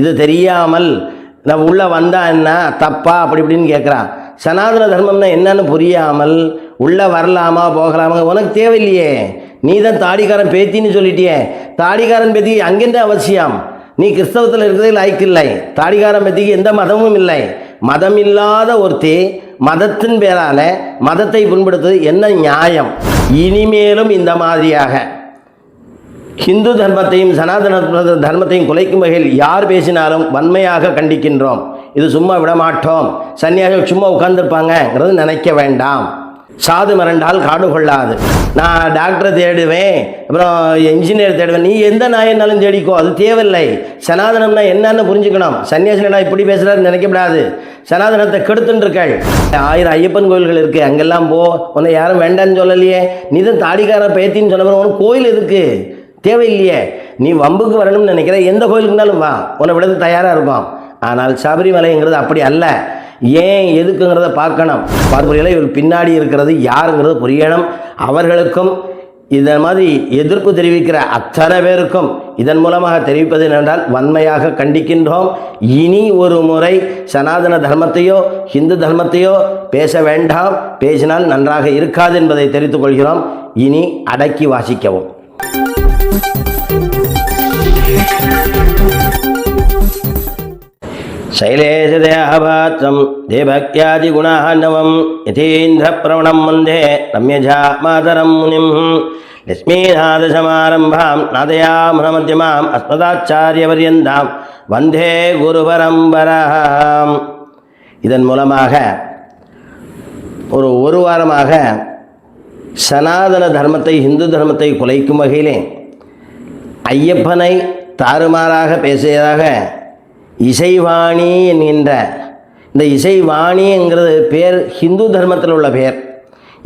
இது தெரியாமல் நான் உள்ளே வந்தா என்ன? தப்பா? அப்படி இப்படின்னு கேட்குறான் சனாதன தர்மம்னா என்னன்னு புரியாமல் உள்ளே வரலாமா போகலாமா உனக்கு தேவையில்லையே. நீ தான் தாடிக்காரன் பேத்தின்னு சொல்லிட்டியே. தாடிக்காரன் பேத்தி அங்கெந்த அவசியம்? நீ கிறிஸ்தவத்தில் இருக்கிறதே லாய்க்கில்லை தாடிக்காரன் பேத்திக்கு எந்த மதமும் இல்லை. மதம் இல்லாத ஒருத்தி மதத்தின் பேரால மதத்தை புண்படுத்துவது என்ன நியாயம்? இனிமேலும் இந்த மாதிரியாக. ஹிந்து தர்மத்தையும் சனாதன தர்மத்தையும் குலைக்கும் வகையில் யார் பேசினாலும் வன்மையாக கண்டிக்கின்றோம். இது சும்மா விடமாட்டோம். சன்னியாக சும்மா உட்கார்ந்துருப்பாங்கிறது நினைக்க வேண்டாம். சாது மிரண்டால் காடு கொள்ளாது. நான் டாக்டரை தேடுவேன். அப்புறம் இன்ஜினியர் தேடுவேன். நீ எந்த நாயனாலும் தேடிக்கோ அது தேவையில்லை. சனாதனம்னா என்னன்னு புரிஞ்சுக்கணும். சன்னியாசினா இப்படி பேசுகிறாரு நினைக்கப்படாது. சனாதனத்தை கெடுத்துட்டுருக்கள் ஆயிரம் ஐயப்பன் கோயில்கள் இருக்குது அங்கெல்லாம் போ. உன்னை யாரும் வேண்டான்னு சொல்லலையே. நீ தான் தாடிக்கார பேத்தின்னு சொன்ன பிறகு உனக்கு கோயில் இருக்குது தேவையில்லையே. நீ வம்புக்கு வரணும்னு நினைக்கிற எந்த கோயிலுக்குனாலும் வா. உன்னை விடுறது தயாராக இருக்கும் ஆனால் சபரிமலைங்கிறது அப்படி அல்ல. ஏன் எதுக்குங்கிறத பார்க்கணும். பார்ப்பதில் இவர் பின்னாடி இருக்கிறது யாருங்கிறது புரியணும். அவர்களுக்கும் இதன் மாதிரி எதிர்ப்பு தெரிவிக்கிற அத்தனை பேருக்கும் இதன் மூலமாக தெரிவிப்பது என்னென்றால் வன்மையாக கண்டிக்கின்றோம். இனி ஒரு முறை சனாதன தர்மத்தையோ ஹிந்து தர்மத்தையோ பேச வேண்டாம். பேசினால் நன்றாக இருக்காது என்பதை தெரிவித்துக் கொள்கிறோம். இனி அடக்கி வாசிக்கவும். शैलेशदयाभात्रं देभक्त्यादिगुणान्नवं यथीन्द्रप्रवणं वन्दे रम्यजा मातरं मुनिं लक्ष्मीनाथसमारम्भां नादयामनमध्यमाम् अस्मदाचार्यपर्यन्तां வந்தே குருபரம்பராம் இதன் மூலமாக ஒரு ஒரு வாரமாக சனாதன தர்மத்தை இந்து தர்மத்தை குலைக்கும் வகையிலே ஐயப்பனை தாறுமாறாக பேசியதாக இசைவாணி என்கின்ற இந்த இசைவாணிங்கிறது பேர் ஹிந்து தர்மத்தில் உள்ள பேர்.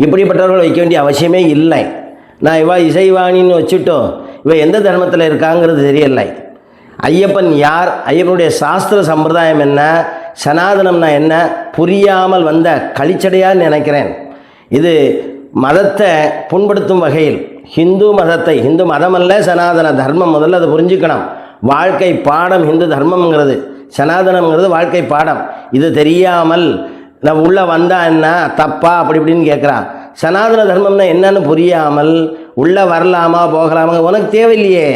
இப்படிப்பட்டவர்கள் வைக்க வேண்டிய அவசியமே இல்லை. நான் இவா இசைவாணின்னு வச்சுட்டோம் இவ எந்த தர்மத்தில் இருக்காங்கிறது தெரியலை. ஐயப்பன் யார் ஐயப்பனுடைய சாஸ்திர சம்பிரதாயம் என்ன சனாதனம்னா என்ன புரியாமல் வந்த கழிச்சடையான்னு நினைக்கிறேன். இது மதத்தை புண்படுத்தும் வகையில் ஹிந்து மதத்தை ஹிந்து மதம் அல்ல சனாதன தர்மம் முதல்ல அதை புரிஞ்சுக்கணும். வாழ்க்கை பாடம் ஹிந்து தர்மம்ங்கிறது. சனாதனம்ங்கிறது வாழ்க்கை பாடம். இது தெரியாமல் நான் உள்ளே வந்தா என்ன? தப்பா? அப்படி இப்படின்னு கேட்குறான் சனாதன தர்மம்னா என்னன்னு புரியாமல் உள்ளே வரலாமா போகலாமா? உனக்கு தேவையில்லையே.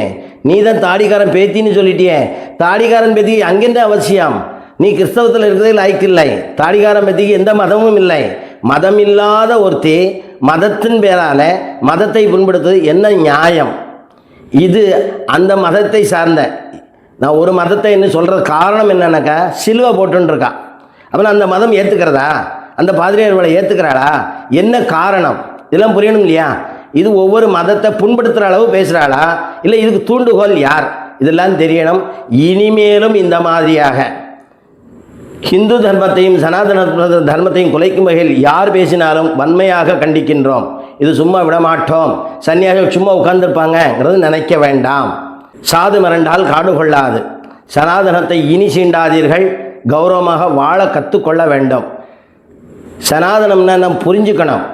நீ தான் தாடிக்காரன் பேத்தின்னு சொல்லிட்டியே. தாடிக்காரன் பேத்தி அங்கென்ற அவசியம். நீ கிறிஸ்தவத்தில் இருக்கிறதே லாய்க்கில்லை தாடிக்காரன் பேத்திக்கு எந்த மதமும் இல்லை. மதம் இல்லாத ஒருத்தி மதத்தின் பேரால மதத்தை புண்படுத்துவது என்ன நியாயம்? இது அந்த மதத்தை சார்ந்த நான் ஒரு மதத்தை என்ன சொல்கிற காரணம் என்னன்னாக்கா சிலுவை போட்டுருக்கா அப்போ அந்த மதம் ஏற்றுக்கிறதா அந்த பாதிரியார்களை ஏற்றுக்கிறாளா என்ன காரணம்? இதெல்லாம் புரியணும் இல்லையா? இது ஒவ்வொரு மதத்தை புண்படுத்துகிற அளவு பேசுகிறாளா இல்லை இதுக்கு தூண்டுகோல் யார்? இதெல்லாம் தெரியணும். இனிமேலும் இந்த மாதிரியாக. ஹிந்து தர்மத்தையும் சனாதன தர்மத்தையும் குலைக்கும் வகையில் யார் பேசினாலும் வன்மையாக கண்டிக்கின்றோம். இது சும்மா விடமாட்டோம். சன்னியாசி சும்மா உட்கார்ந்துருப்பாங்கிறது நினைக்க வேண்டாம். சாது மிரண்டால் காடு கொள்ளாது. சனாதனத்தை இனி சீண்டாதீர்கள். கௌரவமாக வாழ கற்றுக்கொள்ள வேண்டும். சனாதனம்னா நம்ம புரிஞ்சுக்கணும்.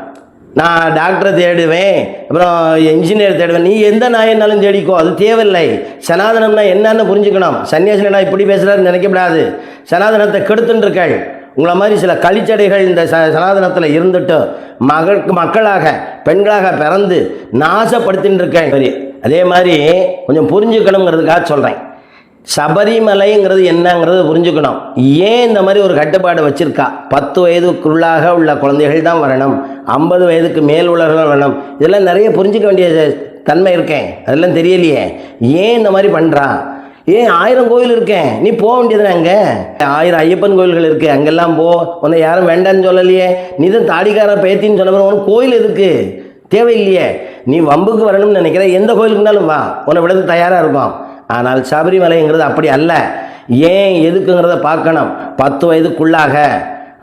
நான் டாக்டரை தேடுவேன். அப்புறம் இன்ஜினியர் தேடுவேன். நீ எந்த நாயனாலும் தேடிக்கோ அது தேவையில்லை. சனாதனம்னா என்னன்னு புரிஞ்சுக்கணும். சன்னியாசினா இப்படி பேசுகிறாரு நினைக்கப்படாது. சனாதனத்தை கெடுத்துட்டுருக்கள் உங்களை மாதிரி சில கழிச்சடைகள் இந்த ச சனாதனத்தில் இருந்துட்டு மகளுக்கு மக்களாக பெண்களாக பிறந்து நாசப்படுத்தின்னு இருக்கேன் சரி அதே மாதிரி கொஞ்சம் புரிஞ்சுக்கணுங்கிறதுக்காக சொல்கிறேன் சபரிமலைங்கிறது என்னங்கிறத புரிஞ்சுக்கணும். ஏன் இந்த மாதிரி ஒரு கட்டுப்பாடு வச்சுருக்கா? பத்து வயதுக்குள்ளாக உள்ள குழந்தைகள் தான் வரணும். ஐம்பது வயதுக்கு மேல் உள்ளவர்கள் வரணும். இதெல்லாம் நிறைய புரிஞ்சுக்க வேண்டிய தன்மை இருக்கேன் அதெல்லாம் தெரியலையே. ஏன் இந்த மாதிரி பண்ணுறான் ஏன் ஆயிரம் கோயில் இருக்கேன் நீ போக வேண்டியதுனே அங்கே? ஆயிரம் ஐயப்பன் கோயில்கள் இருக்குது அங்கெல்லாம் போ. உன்னை யாரும் வேண்டான்னு சொல்லலையே. நீ தான் தாடிக்கார பேத்தின்னு சொன்ன உனக்கு கோயில் இருக்குது தேவையில்லையே. நீ வம்புக்கு வரணும்னு நினைக்கிற. எந்த கோயிலுக்குனாலும் வா. உன்னை விடது தயாராக இருக்கும். ஆனால் சபரிமலைங்கிறது அப்படி அல்ல. ஏன் எதுக்குங்கிறத பார்க்கணும். பத்து வயதுக்குள்ளாக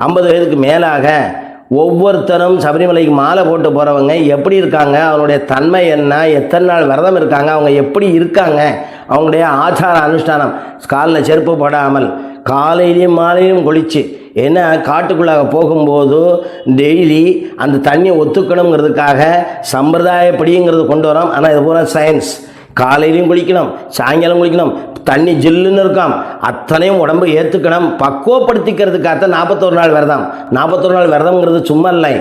ஐம்பது வயதுக்கு மேலாக ஒவ்வொருத்தரும் சபரிமலைக்கு மாலை போட்டு போகிறவங்க எப்படி இருக்காங்க? அவங்களுடைய தன்மை என்ன? எத்தனை நாள் விரதம் இருக்காங்க? அவங்க எப்படி இருக்காங்க? அவங்களுடைய ஆச்சார அனுஷ்டானம். காலில் செருப்பு போடாமல் காலையிலையும் மாலையிலும் குளிச்சு ஏன்னா காட்டுக்குள்ளாக போகும்போது டெய்லி அந்த தண்ணியை ஒத்துக்கணுங்கிறதுக்காக சம்பிரதாயப்படிங்கிறது கொண்டு வரோம். ஆனால் இது பூரா சயின்ஸ் காலையிலையும் குளிக்கணும் சாயங்காலம் குளிக்கணும் தண்ணி ஜில்லுன்னு இருக்காம். அத்தனையும் உடம்பு ஏற்றுக்கணும் பக்குவப்படுத்திக்கிறதுக்காக நாற்பத்தொரு நாள் விரதம். நாற்பத்தொரு நாள் விரதம்ங்கிறது சும்மா இல்லை.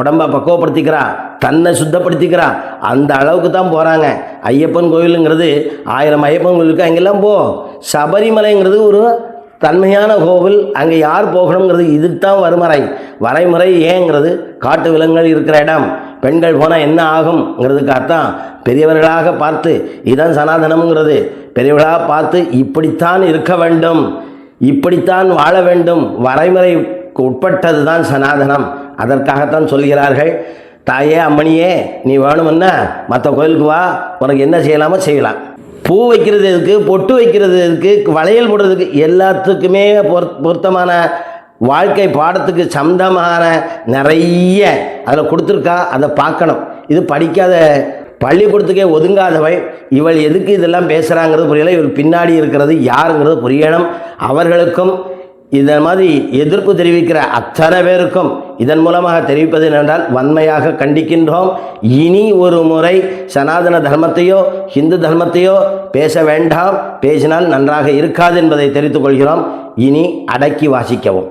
உடம்பை பக்குவப்படுத்திக்கிறா தன்னை சுத்தப்படுத்திக்கிறா. அந்த அளவுக்கு தான் போகிறாங்க ஐயப்பன் கோவிலுங்கிறது ஆயிரம் ஐயப்பன் கோவிலுக்கு அங்கெல்லாம் போ. சபரிமலைங்கிறது ஒரு தன்மையான கோவில். அங்கே யார் போகணுங்கிறது இதுக்கு தான் வரைமுறை. வரைமுறை ஏங்கிறது காட்டு விலங்குகள் இருக்கிற இடம். பெண்கள் போனால் என்ன ஆகும்ங்கிறதுக்காகத்தான் பெரியவர்களாக பார்த்து இதுதான் சனாதனம்ங்கிறது. பெரியவர்களாக பார்த்து இப்படித்தான் இருக்க வேண்டும் இப்படித்தான் வாழ வேண்டும் வரைமுறைக்கு உட்பட்டது தான் சனாதனம். அதற்காகத்தான் சொல்கிறார்கள் தாயே அம்மணியே நீ வேணுமுன்னா மற்ற கோயிலுக்கு வா உனக்கு என்ன செய்யலாமோ செய்யலாம். பூ வைக்கிறது எதுக்கு பொட்டு வைக்கிறது எதுக்கு வளையல் போடுறதுக்கு எல்லாத்துக்குமே பொருத்தமான வாழ்க்கை பாடத்துக்கு சந்தமான நிறைய அதில் கொடுத்துருக்கா அதை பார்க்கணும். இது படிக்காத பள்ளிக்கூடத்துக்கே ஒதுங்காதவள். இவள் எதுக்கு இதெல்லாம் பேசுகிறாங்கிறது புரியல. இவள் பின்னாடி இருக்கிறது யாருங்கிறது புரியணும். அவர்களுக்கும் இந்த மாதிரி எதிர்ப்பு தெரிவிக்கிற அத்தனை பேருக்கும் இதன் மூலமாக தெரிவிப்பது என்னென்றால் வன்மையாக கண்டிக்கின்றோம். இனி ஒரு முறை சனாதன தர்மத்தையோ ஹிந்து தர்மத்தையோ பேச வேண்டாம். பேசினால் நன்றாக இருக்காது என்பதை தெரிவித்துக் கொள்கிறோம். இனி அடக்கி வாசிக்கவும்.